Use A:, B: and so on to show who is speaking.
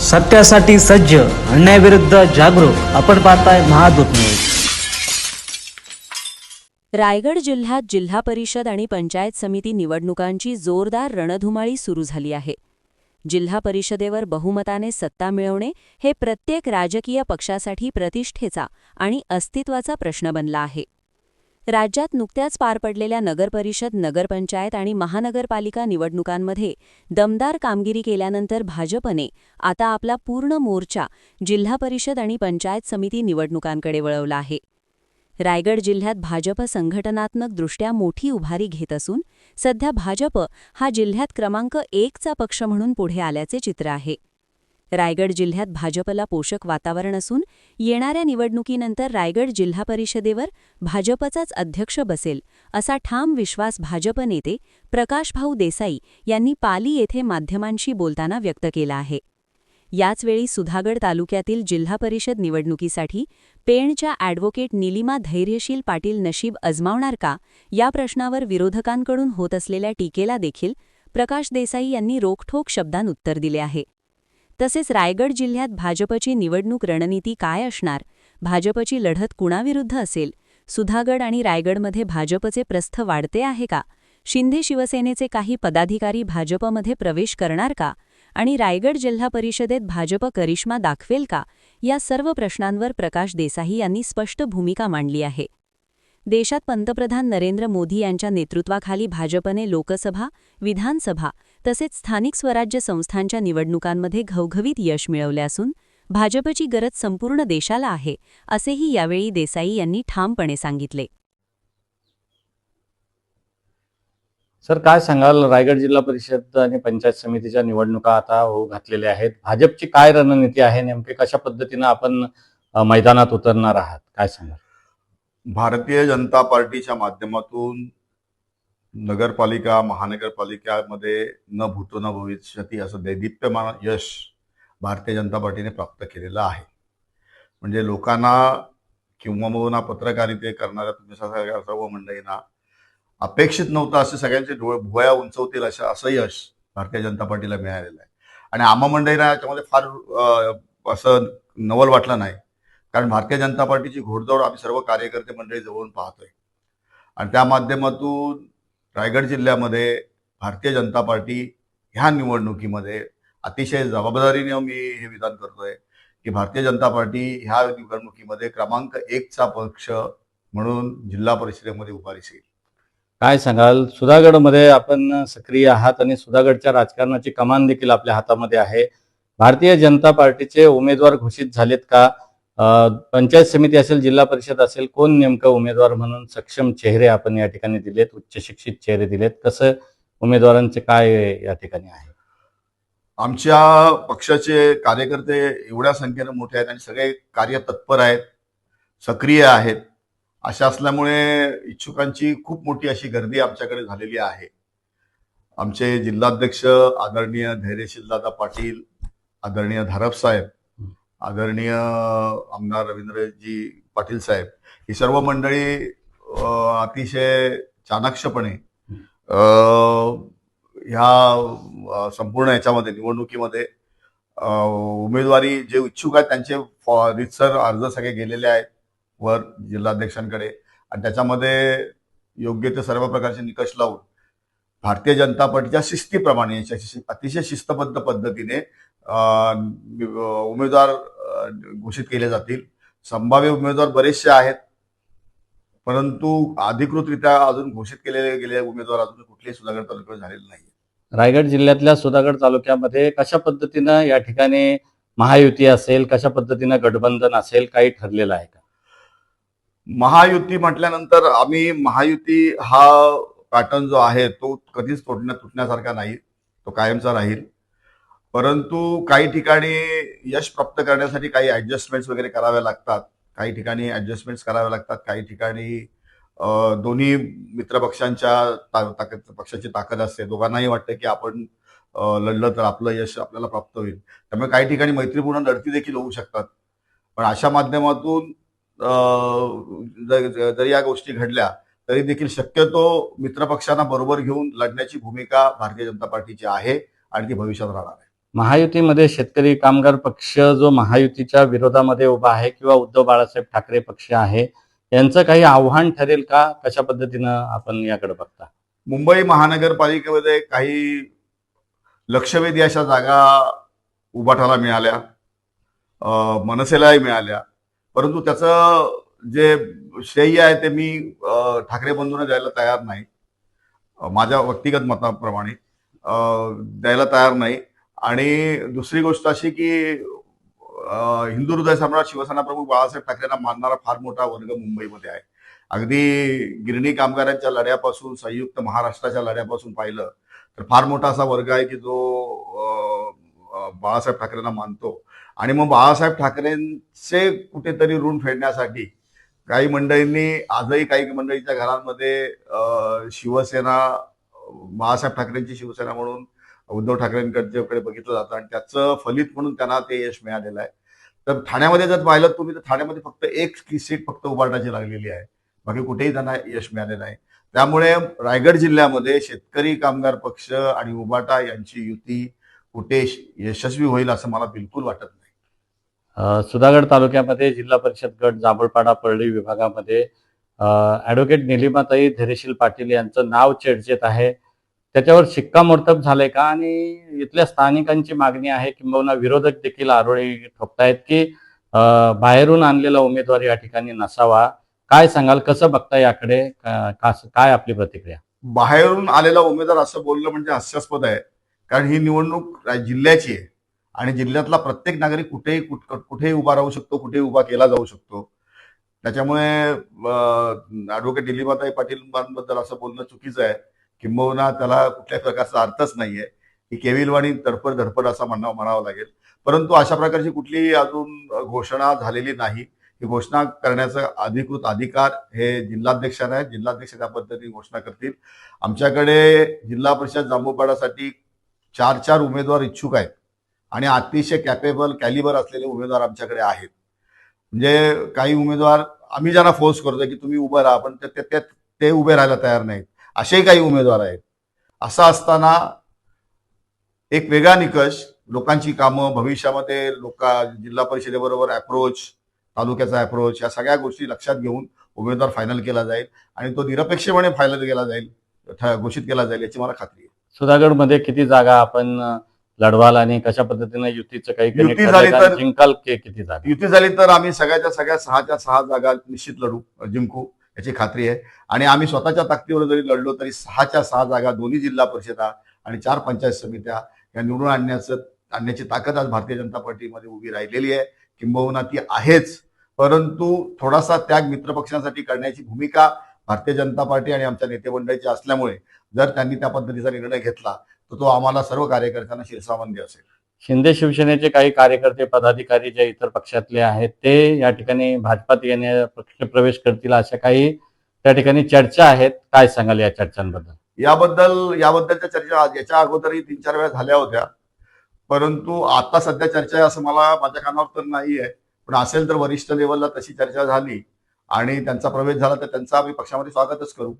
A: सत्यासाठी सज्ज अन्यायाविरुद्ध जागरूक आपण पाहताय महादूत न्यूज.
B: रायगड जिल्ह्यात जिल्हा परिषद आणि पंचायत समिती निवडणुकांची जोरदार रणधुमाळी सुरू झाली आहे. जिल्हा परिषदेवर बहुमताने सत्ता मिळवणे हे प्रत्येक राजकीय पक्षासाठी प्रतिष्ठेचा आणि अस्तित्वाचा प्रश्न बनला आहे. राज्यात नुकत्याच पार पडलेल्या नगरपरिषद नगरपंचायत आणि महानगरपालिका निवडणुकांमध्ये दमदार कामगिरी केल्यानंतर भाजपने आता आपला पूर्ण मोर्चा जिल्हा परिषद आणि पंचायत समिती निवडणुकांकडे वळवला आहे. रायगड जिल्ह्यात भाजप संघटनात्मकदृष्ट्या मोठी उभारी घेत असून सध्या भाजप हा जिल्ह्यात क्रमांक एकचा पक्ष म्हणून पुढे आल्याचे चित्र आहे. रायगड जिल्ह्यात भाजपला पोषक वातावरण असून येणाऱ्या निवडणुकीनंतर रायगड जिल्हा परिषदेवर भाजपचाच अध्यक्ष बसेल असा ठाम विश्वास भाजप नेते प्रकाशभाऊ देसाई यांनी पाली येथे माध्यमांशी बोलताना व्यक्त केला आहे. याचवेळी सुधागड तालुक्यातील जिल्हा परिषद निवडणुकीसाठी पेणच्या ॲडव्होकेट निलिमा धैर्यशील पाटील नशीब अजमावणार का या प्रश्नावर विरोधकांकडून होत असलेल्या टीकेला देखील प्रकाश देसाई यांनी रोखठोक शब्दांत उत्तर दिले आहे. तसेच रायगड जिल्ह्यात भाजपची निवडणूक रणनीती काय असणार? भाजपची लढत कुणाविरुद्ध असेल? सुधागड आणि रायगडमध्ये भाजपचे प्रस्थ वाढते आहे का? शिंदे शिवसेनेचे काही पदाधिकारी भाजपमध्ये प्रवेश करणार का? आणि रायगड जिल्हा परिषदेत भाजप करिश्मा दाखवेल का? या सर्व प्रश्नांवर प्रकाश देसाई यांनी स्पष्ट भूमिका मांडली आहे. देशात पंतप्रधान नरेंद्र मोदी यांच्या नेतृत्वाखाली भाजपने लोकसभा विधानसभा तसेच स्थानिक स्वराज्य संस्थांच्या निवडणुकांमध्ये घवघवीत यश मिळवले असून भाजपची गरज संपूर्ण देशाला आहे असेही यावेळी देसाई यांनी ठामपणे सांगितले.
C: सर काय सांगाल? रायगड जिल्हा परिषद आणि पंचायत समितीच्या निवडणुका आता होऊ घातलेल्या आहेत. भाजपची काय रणनीती आहे? नेमके कशा पद्धतीनं आपण मैदानात उतरणार आहात? काय सांगाल?
D: भारतीय जनता पार्टीच्या माध्यमातून नगरपालिका महानगरपालिकामध्ये न भूतो न भविष्यती असं दैदिप्यमान यश भारतीय जनता पार्टीने प्राप्त केलेलं आहे. म्हणजे लोकांना किंवा पत्रकारिते करणाऱ्या तुम्ही सगळ्या सर्व मंडळींना अपेक्षित नव्हतं असे सगळ्यांचे डोळे भुवया उंचवतील असं असं यश भारतीय जनता पार्टीला मिळालेलं आहे. आणि आम्हा मंडळींना याच्यामध्ये फार असं नवल वाटलं नाही. कारण भारतीय जनता पार्टीची घोडदौड आम्ही सर्व कार्यकर्ते मंडळी जवळून पाहतोय. आणि त्या माध्यमातून रायगड जिल्ह्यामध्ये भारतीय जनता पार्टी ह्या निवडणुकीमध्ये अतिशय जबाबदारीने मी हे विधान करतोय की भारतीय जनता पार्टी ह्या निवडणुकीमध्ये क्रमांक एकचा पक्ष म्हणून जिल्हा परिषदेमध्ये उभारीस येईल
C: काय सांगाल? सुधागडमध्ये आपण सक्रिय आहात आणि सुधागडच्या राजकारणाची कमान देखील आपल्या हातामध्ये आहे. भारतीय जनता पार्टीचे उमेदवार घोषित झालेत का? पंचायत समिती असेल जिल्हा परिषद असेल कोण नेमकं उमेदवार म्हणून सक्षम चेहरे आपण या ठिकाणी दिलेत उच्च शिक्षित चेहरे दिलेत कसं उमेदवारांचे काय या ठिकाणी आहे?
D: आमच्या पक्षाचे कार्यकर्ते एवढ्या संख्येनं मोठे आहेत आणि सगळे कार्य तत्पर आहेत सक्रिय आहेत. अशा असल्यामुळे इच्छुकांची खूप मोठी अशी गर्दी आमच्याकडे झालेली आहे. आमचे जिल्हाध्यक्ष आदरणीय धैर्यशीलदादा पाटील आदरणीय धारप साहेब आदरणीय आमदार रवींद्रजी पाटील साहेब ही सर्व मंडळी अतिशय चाणाक्षपणे ह्या संपूर्ण याच्यामध्ये निवडणुकीमध्ये उमेदवारी जे इच्छुक आहेत त्यांचे फॉ- रितसर अर्ज सगळे गेलेले आहेत वर जिल्हाध्यक्षांकडे. आणि त्याच्यामध्ये योग्य ते सर्व प्रकारचे निकष लावून भारतीय जनता पार्टीच्या शिस्तीप्रमाणे शि- अतिशय शिस्तबद्ध पद्धतीने उमेदवार घोषित केले जातील. संभाव्य उमेदवार बरेचसे आहेत. परंतु अधिकृतरित्या अजून घोषित केलेले गेलेले उमेदवार अजून कुठलेही सुधागड तालुक्यात झालेले नाही
C: रायगड जिल्ह्यातल्या सुधागड तालुक्यामध्ये कशा पद्धतीनं या ठिकाणी महायुती असेल कशा पद्धतीनं गठबंधन असेल काही ठरलेलं आहे का?
D: महायुती म्हटल्यानंतर आम्ही महायुती हा पॅटर्न जो आहे तो कधीच तोडण्या तुटण्यासारखा नाही. तो कायमचा राहील. परंतु काही ठिकाणी यश प्राप्त करण्यासाठी काही ॲडजस्टमेंट्स वगैरे कराव्या लागतात. काही ठिकाणी ॲडजस्टमेंट्स कराव्या लागतात. काही ठिकाणी दोन्ही मित्रपक्षांच्या ताकद पक्षाची ताकद असते. दोघांनाही वाटतं की आपण लढलं तर आपलं यश आपल्याला प्राप्त होईल. त्यामुळे काही ठिकाणी मैत्रीपूर्ण लढती देखील होऊ शकतात. पण अशा माध्यमातून जर जर या गोष्टी घडल्या तरी देखील शक्यतो मित्रपक्षांना बरोबर घेऊन लढण्याची भूमिका भारतीय जनता पार्टीची आहे आणि ती भविष्यात राहणार आहे.
C: महायुतीमध्ये शेतकरी कामगार पक्ष जो महायुतीच्या विरोधामध्ये उभा आहे किंवा उद्धव बाळासाहेब ठाकरे पक्ष आहे यांचं काही आव्हान ठरेल का? कशा पद्धतीनं आपण याकडे बघता?
D: मुंबई महानगरपालिकेमध्ये काही लक्षवेधी अशा जागा उभाटाला मिळाल्या मनसेलाही मिळाल्या. परंतु त्याचं जे श्रेय आहे ते मी ठाकरे बंधूंना द्यायला तयार नाही. माझ्या व्यक्तिगत मताप्रमाणे द्यायला तयार नाही. आणि दुसरी गोष्ट अशी की हिंदू हृदय सम्राट शिवसेना प्रमुख बाळासाहेब ठाकरेंना मानणारा फार मोठा वर्ग मुंबईमध्ये आहे. अगदी गिरणी कामगारांच्या लढ्यापासून संयुक्त महाराष्ट्राच्या लढ्यापासून पाहिलं तर फार मोठा असा वर्ग आहे की जो बाळासाहेब ठाकरेंना मानतो. आणि मग बाळासाहेब ठाकरेंचे कुठेतरी ऋण फेडण्यासाठी काही मंडळींनी आजही काही मंडळींच्या घरांमध्ये शिवसेना बाळासाहेब ठाकरेंची शिवसेना म्हणून उद्धव ठाकरेंकडे बघितलं जातं आणि त्याचं फलित म्हणून त्यांना ते यश मिळालेलं आहे. तर ठाण्यामध्ये जर पाहिलं तुम्ही तर ठाण्यामध्ये फक्त एक सीट फक्त उभारण्याची लागलेली आहे. बाकी कुठेही त्यांना यश मिळालेलं आहे त्यामुळे रायगड जिल्ह्यामध्ये शेतकरी कामगार पक्ष आणि उबाटा यांची युती कुठे यशस्वी होईल असं मला बिलकुल वाटत नाही.
C: सुधागड तालुक्यामध्ये जिल्हा परिषद गट जांभळपाडा परळी विभागामध्ये ॲडव्होकेट निलिमाताई धैर्यशील पाटील यांचं नाव चर्चेत आहे. त्याच्यावर शिक्कामोर्तब झालंय का? आणि इथल्या स्थानिकांची मागणी आहे किंबहुना विरोधक देखील आरोळी ठोकतायत की बाहेरून आणलेला उमेदवार या ठिकाणी नसावा. काय सांगाल? कसं बघता याकडे? काय आपली प्रतिक्रिया?
D: बाहेरून आलेला उमेदवार असं बोलणं म्हणजे हास्यास्पद आहे. कारण ही निवडणूक जिल्ह्याची आहे. आणि जिल्ह्यातला प्रत्येक नागरिक कुठेही कुठेही उभा राहू शकतो कुठेही उभा केला जाऊ शकतो. त्याच्यामुळे ऍडव्होकेट दिलीपाताई पाटीलबद्दल असं बोलणं चुकीचं आहे. किंबहुना त्याला कुठल्याही प्रकारचा अर्थच नाहीये. ही केविलवाणी तडफड धडपड असा म्हणा म्हणावं लागेल. परंतु अशा प्रकारची कुठलीही अजून घोषणा झालेली नाही. ही घोषणा करण्याचा अधिकृत अधिकार हे जिल्हाध्यक्षांना आहे जिल्हाध्यक्ष त्या पद्धतीने घोषणा करतील. आमच्याकडे जिल्हा परिषद जांभूपाडासाठी चार चार उमेदवार इच्छुक आहेत. आणि अतिशय कॅपेबल कॅलिबर असलेले उमेदवार आमच्याकडे आहेत. म्हणजे काही उमेदवार आम्ही ज्यांना फोर्स करतोय की तुम्ही उभं राहा पण ते- ते उभे राहायला तयार नाहीत. असेही काही उमेदवार आहेत. असं असताना एक वेगळा निकष लोकांची कामं भविष्यामध्ये लोक जिल्हा परिषदेबरोबर अप्रोच तालुक्याचा अप्रोच या सगळ्या गोष्टी लक्षात घेऊन उमेदवार फायनल केला जाईल आणि तो निरपेक्षपणे फायनल केला जाईल घोषित केला जाईल याची मला खात्री आहे.
C: सुधागडमध्ये किती जागा आपण लढवाल आणि कशा पद्धतीनं युतीचं काही
D: युती झाली? तर-
C: जिंकाल की किती जागा?
D: युती झाली तर आम्ही सगळ्याच्या सगळ्या सहाच्या सहा जागा निश्चित लढू जिंकू याची खात्री आहे. आणि आम्ही स्वतःच्या ताकदीवर जरी लढलो तरी सहाच्या सहा जागा दोन्ही जिल्हा परिषदा आणि चार पंचायत समित्या या निवडून आणण्याचं आणण्याची ताकद आज भारतीय जनता पार्टीमध्ये उभी राहिलेली आहे. किंबहुना ती आहेच. परंतु थोडासा त्याग मित्रपक्षांसाठी करण्याची भूमिका भारतीय जनता पार्टी आणि आमच्या नेते मंडळीची असल्यामुळे जर त्यांनी त्या पद्धतीचा निर्णय घेतला तर तो आम्हाला सर्व कार्यकर्त्यांना शिरसावंदी असेल.
C: शिंदे शिवसेनेचे काही कार्यकर्ते पदाधिकारी जे इतर पक्षातले आहेत ते या ठिकाणी भाजपात येणे पक्ष प्रवेश करतील अशा काही त्या ठिकाणी चर्चा आहेत. काय सांगाल या चर्चांबद्दल?
D: याबद्दल याबद्दलच्या चर्चा याच्या अगोदरही तीन चार वेळा झाल्या होत्या. परंतु आता सध्या चर्चा आहे असं मला माझ्या कानावर तर नाही आहे पण असेल तर वरिष्ठ लेवलला तशी चर्चा झाली आणि त्यांचा प्रवेश झाला तर त्यांचा आम्ही पक्षामध्ये स्वागतच करू.